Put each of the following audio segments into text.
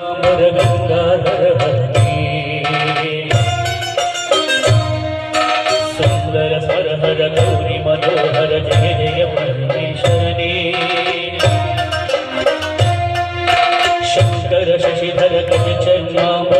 अमर गंगाधर सुंदर हर गौरी मनोहर जय जय परमेश्वरने शंकर शशिधर गज चन्नाम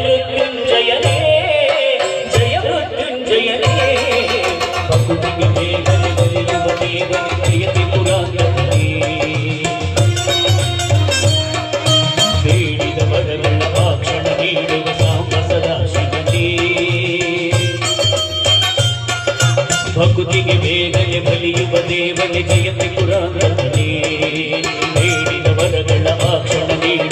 ಭಕ್ತಿಗೆ ಬೇಗನೆ ಬಲಿಯುವ ದೇವನೆ ಜಯತೆ ಪುರಾಣ ನೀಡಿದ ವರಗಳ ಆಕ್ಷಣ ನೀಡಿ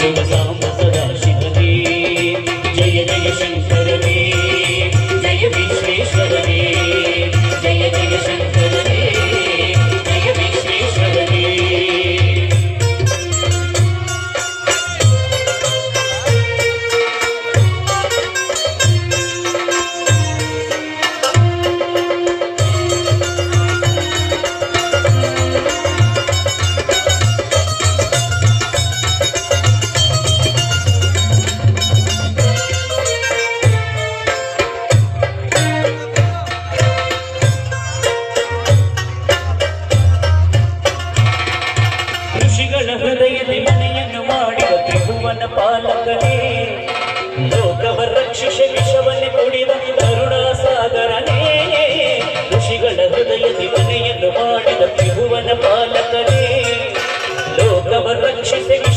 ಋಷಿಗಳ ಹೃದಯದಲ್ಲಿ ಮನೆಯನ್ನು ಮಾಡಿದ ತ್ರಿಭುವನ ಪಾಲಕನೇ. ಲೋಕವ ರಕ್ಷಿಸ ವಿಷವನ್ನು ಕುಡಿದ ಕರುಣಾ ಸಾಗರನೇ. ಋಷಿಗಳ ಹೃದಯದಲ್ಲಿ ಮನೆಯನ್ನು ಮಾಡಿದ ತ್ರಿಭುವನ ಪಾಲಕನೇ. ಲೋಕವ ರಕ್ಷಿಸಿ